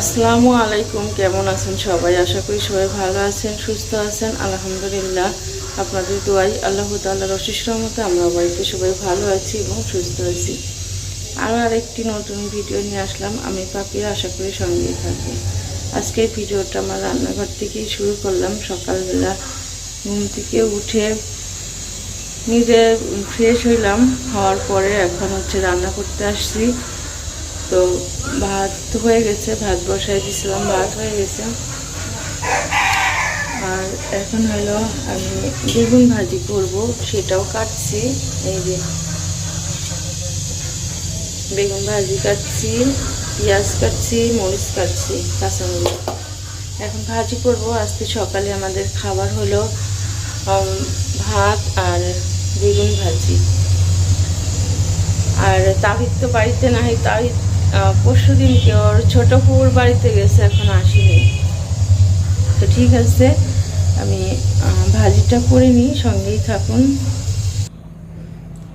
আসসালামু আলাইকুম, কেমন আছেন সবাই? আশা করি সবাই ভালো আছেন, সুস্থ আছেন। আলহামদুলিল্লাহ আপনাদের দোয়াই আল্লাহ তাল্লাহ রশিস রহমতে আমরা বাড়িতে সবাই ভালো আছি এবং সুস্থ আছি। আরও আরেকটি নতুন ভিডিও নিয়ে আসলাম, আমি পাপিয়া আশা করি সঙ্গেই থাকি আজকের ভিডিওটা আমার রান্নাঘর থেকেই শুরু করলাম। সকালবেলা ঘুম থেকে উঠে নিজে ফ্রেশ হইলাম, হওয়ার পরে এখন হচ্ছে রান্না করতে আসছি। তো ভাত হয়ে গেছে, ভাত বসাই দিয়েছিলাম ভাত হয়ে গেছে। আর এখন হলো আমি বেগুন ভাজি করব, সেটাও কাটছি, এই যে বেগুন ভাজি কাটছি, পেঁয়াজ কাটছি, মরিচ কাটছি, কাঁচামরিচ। এখন ভাজি করব, আজকে সকালে আমাদের খাবার হলো ভাত আর বেগুন ভাজি। আর তাহিদ তো বাড়িতে নাই, তাহিদ পরশু দিনকে ওর ছোট পুকুর বাড়িতে গেছে, এখন আসেনি। তো ঠিক আছে, আমি ভাজিটা করে নিই, সঙ্গেই থাকুন।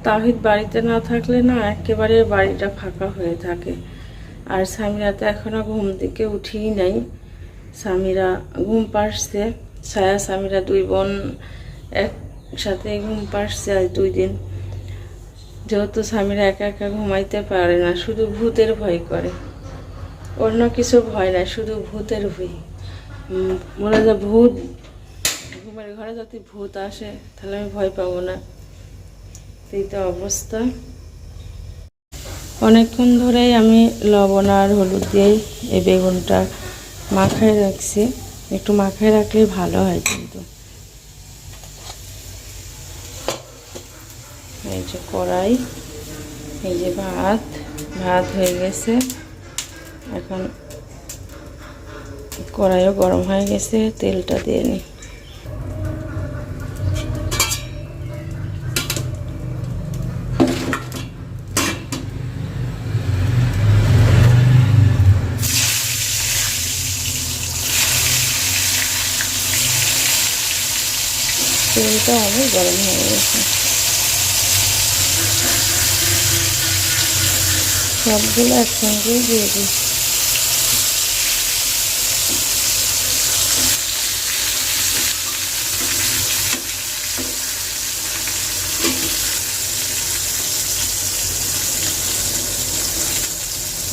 তাহিদ বাড়িতে না থাকলে না একেবারে বাড়িটা ফাঁকা হয়ে থাকে। আর স্বামীরা তো এখনও ঘুম থেকে উঠেই নাই। স্বামীরা ঘুম পাড়ছে। ছায়া স্বামীরা দুই বোন একসাথে ঘুম পাড়ছে আজ দুই দিন। যেহেতু স্বামীরা একা একা ঘুমাইতে পারে না, শুধু ভূতের ভয় করে। অন্য কিছু ভয় না শুধু ভূতের ভয়। বলে যে ভূত, ঘুমের ঘরে যদি ভূত আসে, তাহলে আমি ভয় পাবো না। এই তো অবস্থা। অনেকক্ষণ ধরেই আমি লবণ আর হলুদ দিয়েই এই বেগুনটা মাখায় রাখছি। একটু মাখায় রাখলে ভালো হয় কিন্তু। এই যে কড়াই, এই যে ভাত ভাত হয়ে গেছে। এখন কড়াইও গরম হয়ে গেছে, তেলটা দিয়ে নিই তেলটা অনেক গরম হয়ে গেছে। সবগুলো একসঙ্গেই দিয়ে দিই।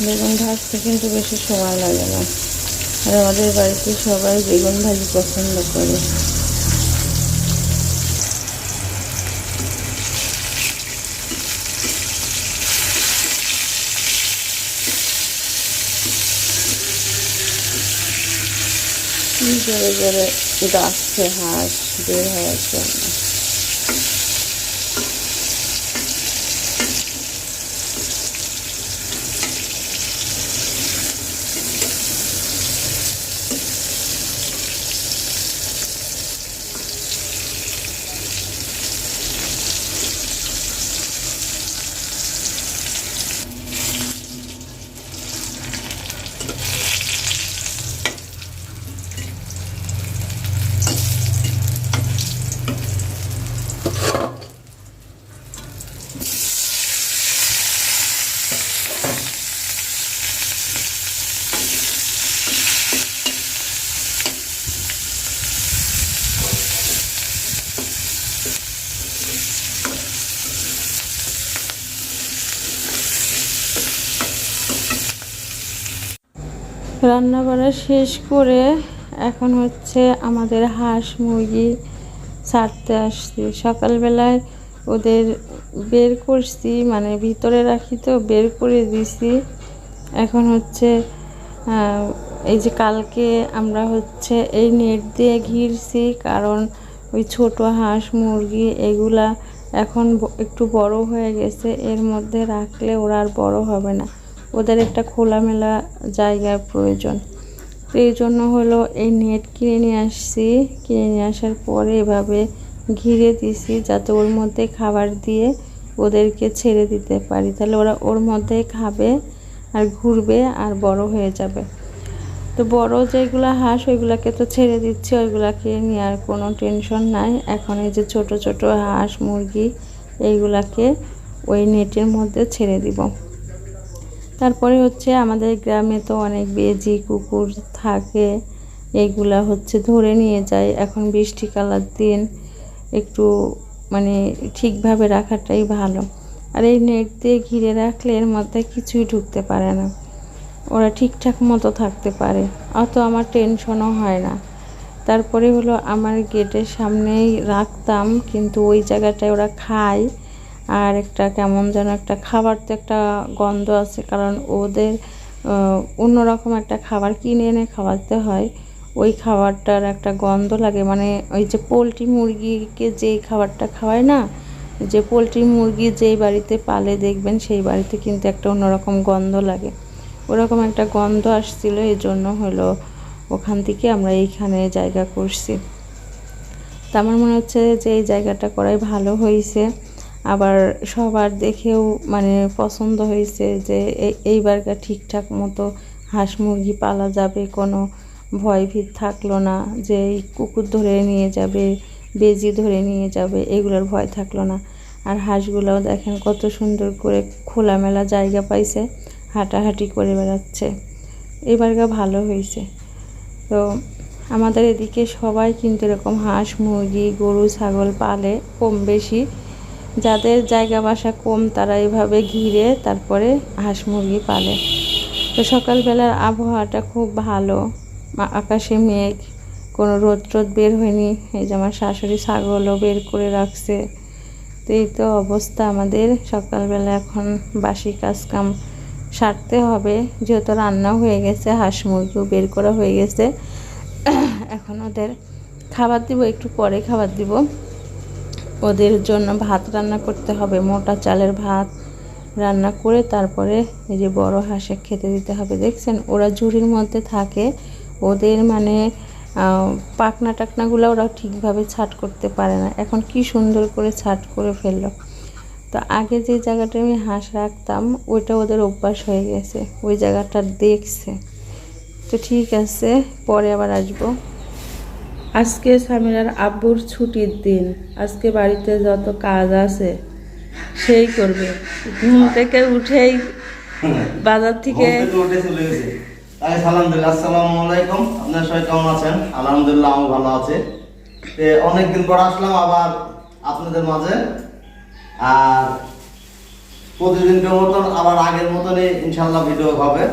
বেগুন ভাজতে কিন্তু বেশি সময় লাগে না। আর আমাদের বাড়িতে সবাই বেগুন ভাজি পছন্দ করে কি জোরে জোরে ডাকছে হাঁস বের হওয়ার জন্য। রান্না বান্না শেষ করে এখন হচ্ছে আমাদের হাঁস মুরগি ছাড়তে আসছি। সকালবেলায় ওদের বের করছি মানে ভিতরে রাখি তো, বের করে দিছি। এখন হচ্ছে এই যে কালকে আমরা হচ্ছে এই নেট দিয়ে ঘিরছি, কারণ ওই ছোট হাঁস মুরগি এগুলা এখন একটু বড় হয়ে গেছে, এর মধ্যে রাখলে ওরা আর বড় হবে না। ওদের একটা খোলামেলা জায়গার প্রয়োজন। তো এই জন্য হলো এই নেট কিনে নিয়ে আসছি। কিনে নিয়ে আসার পরে এভাবে ঘিরে দিছি যাতে ওর মধ্যে খাবার দিয়ে ওদেরকে ছেড়ে দিতে পারি। তাহলে ওরা ওর মধ্যেই খাবে আর ঘুরবে আর বড় হয়ে যাবে। তো বড় যেগুলো হাঁস, ওইগুলোকে তো ছেড়ে দিচ্ছি, ওইগুলাকে নিয়ে আর কোনো টেনশন নাই। এখন এই যে ছোট ছোট হাঁস, মুরগি, এইগুলাকে ওই নেটের মধ্যে ছেড়ে দিব। তারপরে হচ্ছে আমাদের গ্রামে তো অনেক বেজি, কুকুর থাকে। এইগুলা হচ্ছে ধরে নিয়ে যায়। এখন বৃষ্টিকালের দিন, একটু মানে ঠিকভাবে রাখাটাই ভালো। আর এই নেট দিয়ে ঘিরে রাখলে এর মধ্যে কিছুই ঢুকতে পারে না। ওরা ঠিকঠাক মতো থাকতে পারে। অত আমার টেনশনও হয় না। তারপরে হলো আমার গেটের সামনেই রাখতাম, কিন্তু ওই জায়গাটায় ওরা খায়। আর একটা কেমন যেন একটা খাবার তো একটা গন্ধ আছে, কারণ ওদের অন্যরকম একটা খাবার কিনে এনে খাওয়াতে হয়। ওই খাবারটার একটা গন্ধ লাগে মানে ওই যে পোলট্রি মুরগিকে যেই খাবারটা খাওয়ায় না, যে পোলট্রি মুরগি যেই বাড়িতে পালে দেখবেন সেই বাড়িতে কিন্তু একটা অন্যরকম গন্ধ লাগে। ওরকম একটা গন্ধ আসছিল এই জন্য হলো ওখান থেকে আমরা এইখানে জায়গা করছি। তা আমার মনে হচ্ছে যে এই জায়গাটা করাই ভালো হয়েছে আবার সবার দেখেও মানে পছন্দ হয়েছে যে এই- এইবারকার ঠিকঠাক মতো হাঁস মুরগি পালা যাবে, কোনো ভয় ভীত থাকল না যে এই কুকুর ধরে নিয়ে যাবে, বেজি ধরে নিয়ে যাবে, এগুলোর ভয় থাকল না। আর হাঁসগুলোও দেখেন কত সুন্দর করে খোলামেলা জায়গা পাইছে, হাঁটাহাঁটি করে বেড়াচ্ছে। এবারকার ভালো হয়েছে। তো আমাদের এদিকে সবাই কিন্তু এরকম হাঁস, মুরগি, গরু, ছাগল পালে কম বেশি যাদের জায়গা বাসা কম, তারা এভাবে ঘিরে তারপরে হাঁস মুরগি পালে। তো সকালবেলার আবহাওয়াটা খুব ভালো। আকাশে মেঘ, কোনো রোদ রোদ বের হয়নি। এই যে আমার শাশুড়ি ছাগলও বের করে রাখছে। তো এই তো অবস্থা আমাদের। সকালবেলা এখন বাসি কাজ কাম সারতে হবে। যেহেতু রান্নাও হয়ে গেছে, হাঁস মুরগিও বের করা হয়ে গেছে। এখন ওদের খাবার দিব, একটু পরে খাবার দিব। ওদের জন্য ভাত রান্না করতে হবে, মোটা চালের ভাত রান্না করে তারপরে এই যে বড় হাঁসে খেতে দিতে হবে। দেখছেন, ওরা ঝুড়ির মধ্যে থাকে, ওদের মানে পাখনা টাকনাগুলো ওরা ঠিকভাবে ছাট করতে পারে না। এখন কি সুন্দর করে ছাট করে ফেলল। তো আগে যে জায়গাটা আমি হাঁস রাখতাম, ওইটা ওদের অভ্যাস হয়ে গেছে, ওই জায়গাটা দেখছে। তো ঠিক আছে, পরে আবার আসব। আজকে সামিরার আব্বুর ছুটির দিন। আজকে বাড়িতে যত কাজ আছে, সেই করবে। ঘুম থেকে উঠেই বাজার থেকে। তাই সালাম দিল আসসালামু আলাইকুম। আপনার সবাই কেমন আছেন? আলহামদুলিল্লাহ আমি ভালো আছি। অনেকদিন পর আসলাম আবার আপনাদের মাঝে। আর প্রতিদিনকার মতন, আবার আগের মতনই ইনশাল্লাহ ভিডিও হবে।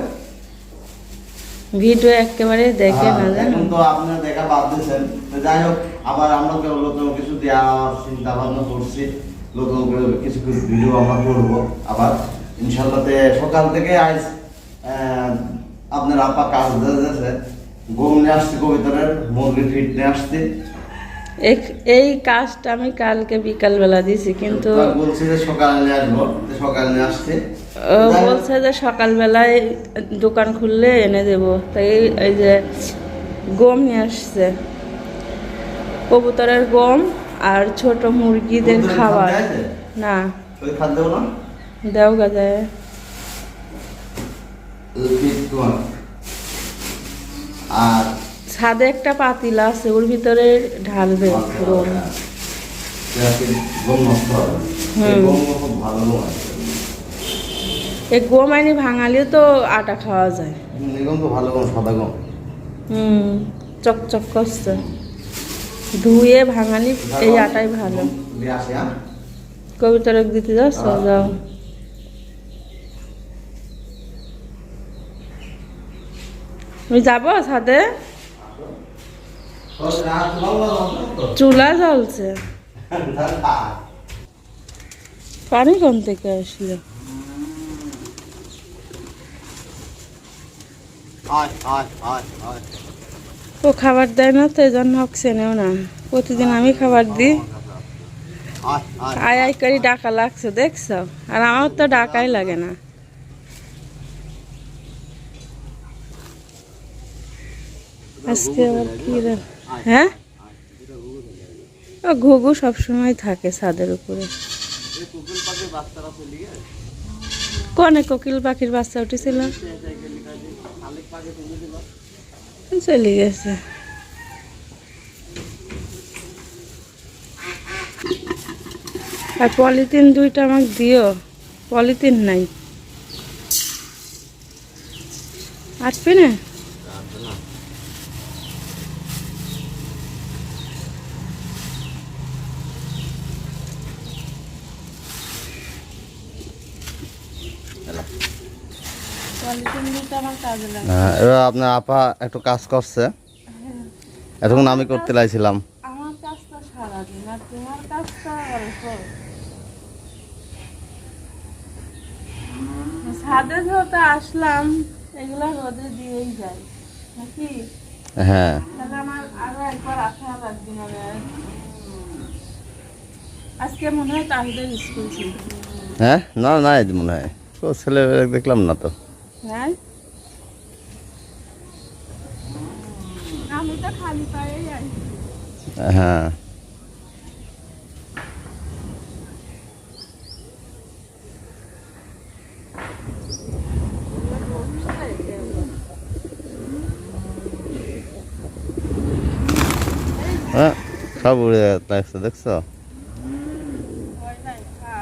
ভিডিও একেবারে দেখে না জানেন এখন তো আপনারা দেখা বাদ দিয়েছেন। তো যাই হোক আবার আমরা কেউ নতুন কিছু দেওয়ার চিন্তা ভাবনা করছি নতুন কিছু কিছু ভিডিও আমরা করব আবার। ইনশাল্লাহতে সকাল থেকে আজ আহ, আপনার আপা কাজ দিয়েছে গম নিয়ে আসছি কবিতরের মুরগি ফিট নিয়ে আসছি। এই কাজটা আমি কালকে বিকালবেলা দিছি কিন্তু বলছি যে সকালে নিয়ে আসব সকালে নিয়ে ও বলছে যে সকালবেলায় দোকান খুললে এনে দেব। তাই এই যে গম নিয়ে আসছে। কবুতরের গম আর ছোট মুরগিদের খাবার। না। দেও আর ছাদে একটা পাতিলা আছে ওর ভিতরে ঢালবে গম এই গম আইনি ভাঙালেও তো আটা খাওয়া যায়। হুম, এই গম তো ভালো গম সাদা গম হুম চকচক করছে। ধুয়ে ভাঙালি এই আটাই ভালো। হ্যাঁ কবিতার দিতে যাচ্ছ যাও। তুমি যাব ছাদে? চুলা জ্বলছে। পানি কোন থেকে আসলো? ও খাবার দেয় না, তো জন্য হোক চেনেও না। প্রতিদিন আমি খাবার দিই। আয় আয় করে, ডাকা লাগছে, দেখছ? আর আমার তো ডাকাই লাগে না। আজকে আবার কি রে? হ্যাঁ? ঘুঘু সবসময় থাকে ছাদের উপরে। কনে কোকিল পাখির বাচ্চা উঠেছিল? চলে গেছে। আর পলিথিন দুইটা আমাকে দিও। পলিথিন নাই। আসবে না আমার কাজে লাগে হ্যাঁ, এবার আপনার আপা একটু কাজ করছে। এতক্ষণ আমি করতে লাইছিলাম যেহেতু আসলাম এগুলো রোদে দিয়েই যাই। নাকি? হ্যাঁ। আমার আরও একবার আসা লাগবে মানে আজকে মনে হয় তাহিদের স্কুল ছিল। হ্যাঁ? না মনে হয়। তো ছেলে দেখলাম না তো। নাই আমি তো খালি পায়েই আইছি হ্যাঁ। হ্যাঁ সব উড়ে লাগছে দেখছ ভয় নাই খা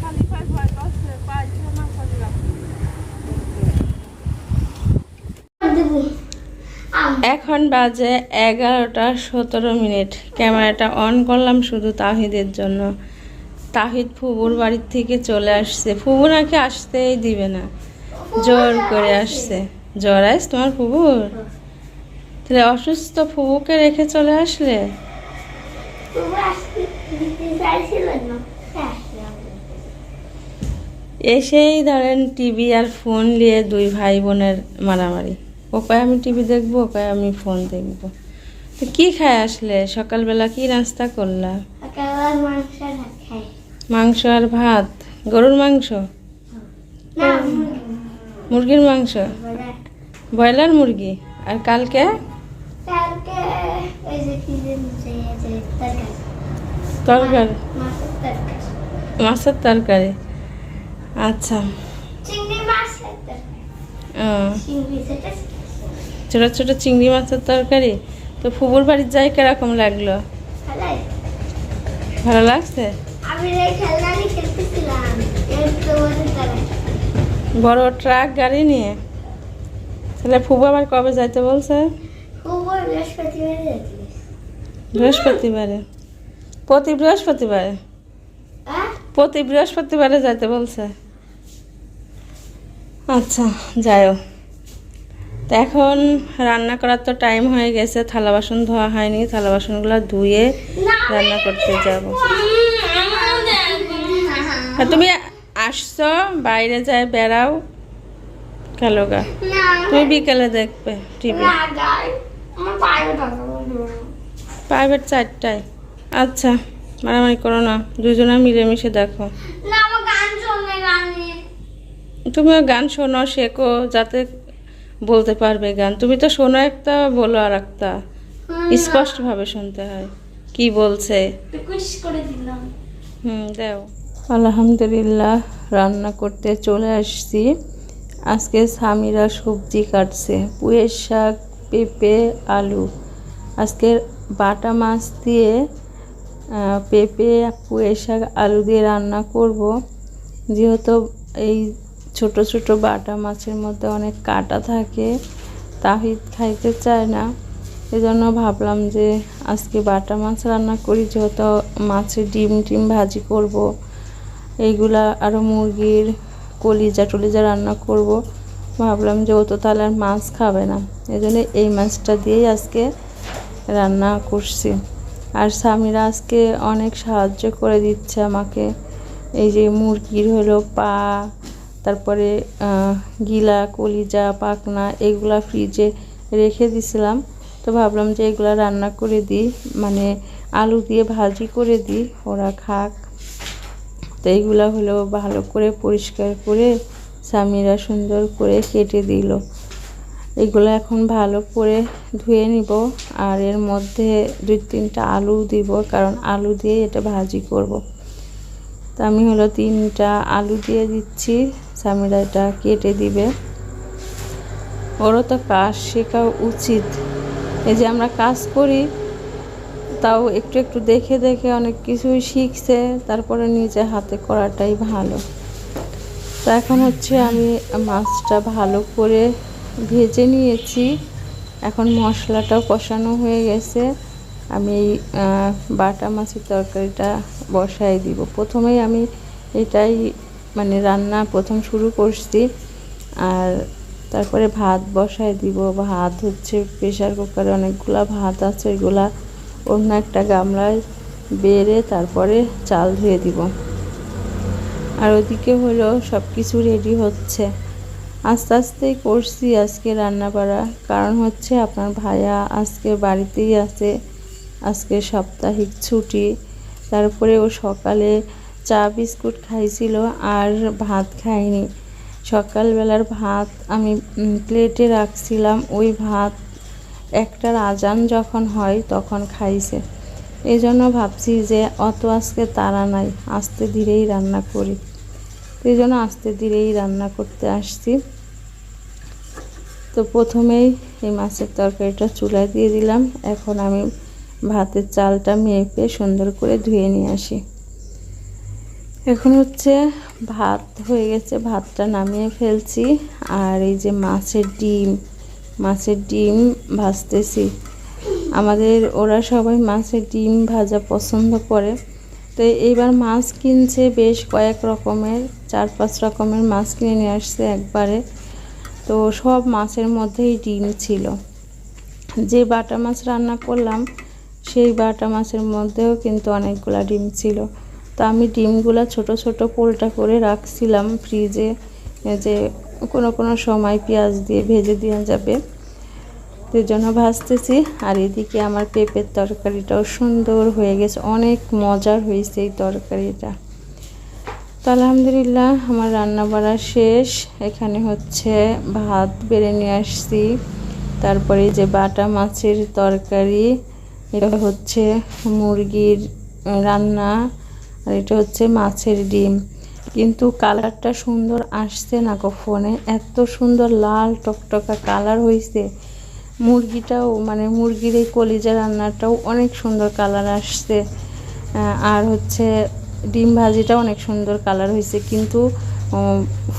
খালি পায়ে ভয় করছে পাইছে না করলাম এখন বাজে এগারোটা সতেরো মিনিট। ক্যামেরাটা অন করলাম শুধু তাহিদের জন্য। তাহিদ ফুবুর বাড়ির থেকে চলে আসছে। ফুবু নাকি আসতেই দিবে না। জোর করে আসছে। জ্বর আস তোমার ফুবুর? তাহলে অসুস্থ ফুবুকে রেখে চলে আসলে? এসেই ধরেন টিভি আর ফোন নিয়ে দুই ভাই বোনের মারামারি। ও কয় আমি টিভি দেখব ও কয় আমি ফোন দেখব। তো কি খায় আসলে? সকালবেলা কি নাস্তা করলা? মাংস আর ভাত গরুর মাংস? মুরগির মাংস? ব্রয়লার মুরগি? আর কালকে? তরকারি। মাছের তরকারি। আচ্ছা। ও, ছোট ছোট চিংড়ি মাছের তরকারি? তো ফুবুর বাড়ির যাই কীরকম লাগল? ভালো লাগছে? বড় ট্রাক গাড়ি নিয়ে? তাহলে ফুবু আবার কবে যাইতে বলছে? বৃহস্পতিবারে প্রতি বৃহস্পতিবারে? হ্যাঁ? প্রতি বৃহস্পতিবারে যাইতে বলছে? আচ্ছা যাইও তো এখন রান্না করার তো টাইম হয়ে গেছে থালা বাসন ধোয়া হয়নি থালা বাসনগুলো ধুয়ে রান্না করতে যাব। তুমি আসছো বাইরে যায় বেড়াও খেলো গা। তুমি বিকেলে দেখবে টিভি প্রাইভেট চারটায়। আচ্ছা মারামারি করো না দুজনে মিলেমিশে দেখো। তুমিও গান শোনো শেখো যাতে বলতে পারবে গান। তুমি তো শোনো একটা বলো আর একটা। স্পষ্টভাবে শুনতে হয়। কি বলছে? হুম দেও। আলহামদুলিল্লাহ রান্না করতে চলে আসছি। আজকে স্বামীরা সবজি কাটছে। পুয়ের শাক পেঁপে আলু। আজকে বাটা মাছ দিয়ে পেঁপে পুয়ের শাক আলু দিয়ে রান্না করব। যেহেতু এই ছোট ছোট বাটা মাছের মধ্যে অনেক কাটা থাকে, তাহিদ খাইতে চায় না। এজন্য ভাবলাম যে আজকে বাটা মাছ রান্না করি, যেহেতু মাছের ডিম টিম ভাজি করব। এইগুলা আরও মুরগির কলিজা টলিজা রান্না করব। ভাবলাম যে ও তো তাহলে আর মাছ খাবে না। এই জন্য এই মাছটা দিয়েই আজকে রান্না করছি। আর স্বামীরা আজকে অনেক সাহায্য করে দিচ্ছে আমাকে। এই যে মুরগির হলো পা তারপরে গিলা, কলিজা, পাখনা এগুলা ফ্রিজে রেখে দিছিলাম। তো ভাবলাম যে এগুলা রান্না করে দিই মানে আলু দিয়ে ভাজি করে দিই, ওরা খাক। তো এইগুলা হলো ভালো করে পরিষ্কার করে স্বামীরা সুন্দর করে কেটে দিল। এগুলো এখন ভালো করে ধুয়ে নিব, আর এর মধ্যে দুই তিনটা আলু দিব, কারণ আলু দিয়ে এটা ভাজি করব। তা আমি হলো তিনটা আলু দিয়ে দিচ্ছি। স্বামীরা এটা কেটে দিবে। ওরও তো কাজ শেখা উচিত। এই যে আমরা কাজ করি তাও একটু একটু দেখে দেখে অনেক কিছুই শিখছে তারপরে নিজে হাতে করাটাই ভালো। তা এখন হচ্ছে আমি মাছটা ভালো করে ভেজে নিয়েছি। এখন মশলাটাও কষানো হয়ে গেছে। আমি এই, বাটা মাছের তরকারিটা বসাই দিব। প্রথমেই আমি এটাই মানে রান্না প্রথম শুরু করছি, আর তারপরে ভাত বসায় দিব। ভাত হচ্ছে প্রেশার কুকারে অনেকগুলা ভাত আছে ওইগুলা অন্য একটা গামলায় বেড়ে তারপরে চাল ধুয়ে দিব। আর ওদিকে হলো সব কিছু রেডি হচ্ছে। আস্তে আস্তেই করছি আজকে রান্না করা কারণ হচ্ছে আপনার ভাইয়া আজকে বাড়িতেই আছে, আজকে সাপ্তাহিক ছুটি। তারপরে ও সকালে চা বিস্কুট খাইছিল আর ভাত খায়নি সকালবেলার ভাত আমি প্লেটে রাখছিলাম। ওই ভাত একটার আজান যখন হয় তখন খাইছে। এই জন্য ভাবছি যে অত আজকে তাড়া নাই, আস্তে ধীরেই রান্না করি। এই জন্য আস্তে ধীরেই রান্না করতে আসছি। তো প্রথমেই এই মাছের তরকারিটা চুলায় দিয়ে দিলাম। এখন আমি ভাতের চালটা মেপে সুন্দর করে ধুয়ে নিয়ে আসি। এখন হচ্ছে ভাত হয়ে গেছে, ভাতটা নামিয়ে ফেলছি। আর এই যে মাছের ডিম মাছের ডিম ভাজতেছি। আমাদের ওরা সবাই মাছের ডিম ভাজা পছন্দ করে। তো এইবার মাছ কিনছে বেশ কয়েক রকমের, চার পাঁচ রকমের মাছ কিনে নিয়ে আসছে একবারে। তো সব মাছের মধ্যেই ডিম ছিল। যে বাটা মাছ রান্না করলাম, সেই বাটা মাছের মধ্যেও কিন্তু অনেকগুলা ডিম ছিল। তো আমি ডিমগুলা ছোট ছোট পোলটা করে রাখছিলাম ফ্রিজে যে কোনো কোনো সময় পেঁয়াজ দিয়ে ভেজে দেওয়া যাবে। তো জন্য ভাজতেছি আর এদিকে আমার পেঁপের তরকারিটাও সুন্দর হয়ে গেছে, অনেক মজার হয়েছে এই তরকারিটা। তো আলহামদুলিল্লাহ আমার রান্না বাড়া শেষ, এখানে হচ্ছে ভাত বেড়ে নিয়ে আসছি, তারপরে যে বাটা মাছের তরকারি, এটা হচ্ছে মুরগির রান্না আর এটা হচ্ছে মাছের ডিম। কিন্তু কালারটা সুন্দর আসছে না ফোনে। এত সুন্দর লাল টকটকা কালার হয়েছে মুরগিটাও মানে মুরগির এই কলিজা রান্নাটাও অনেক সুন্দর কালার আসছে। আর হচ্ছে ডিম ভাজিটাও অনেক সুন্দর কালার হয়েছে কিন্তু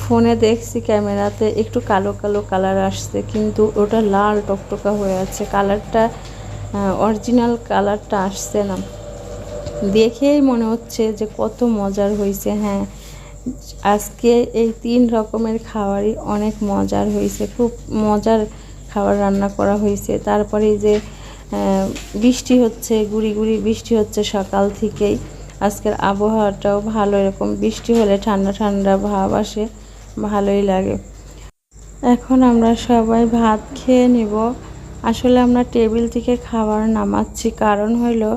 ফোনে দেখছি ক্যামেরাতে একটু কালো কালো কালার আসছে। কিন্তু ওটা লাল টকটকা হয়ে আছে। কালারটা অরিজিনাল কালারটা আসছে না। দেখেই মনে হচ্ছে যে কত মজার হয়েছে হ্যাঁ। আজকে এই তিন রকমের খাবারই অনেক মজার হয়েছে, খুব মজার খাবার রান্না করা হয়েছে। তারপরে যে বৃষ্টি হচ্ছে, গুড়ি গুড়ি বৃষ্টি হচ্ছে সকাল থেকেই। আজকের আবহাওয়াটাও ভালো এরকম, বৃষ্টি হলে ঠান্ডা ঠান্ডা ভাব আসে, ভালোই লাগে। এখন আমরা সবাই ভাত খেয়ে নিব। আসলে আমরা টেবিল থেকে খাবার নামাচ্ছি, কারণ হলো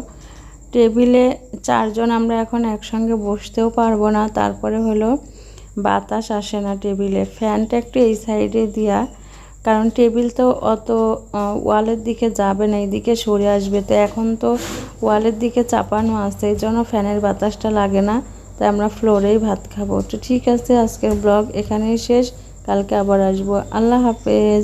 টেবিলে চারজন আমরা এখন একসঙ্গে বসতেও পারব না। তারপরে হলো বাতাস আসে না টেবিলে। ফ্যানটা একটু এই সাইডে দেওয়া কারণ টেবিল তো অত ওয়ালের দিকে যাবে না এইদিকে সরে আসবে। তো এখন তো ওয়ালের দিকে চাপানো আছে, এই জন্য ফ্যানের বাতাসটা লাগে না। তাই আমরা ফ্লোরেই ভাত খাব। তো ঠিক আছে, আজকের ব্লগ এখানেই শেষ। কালকে আবার আসব। আল্লাহ হাফেজ।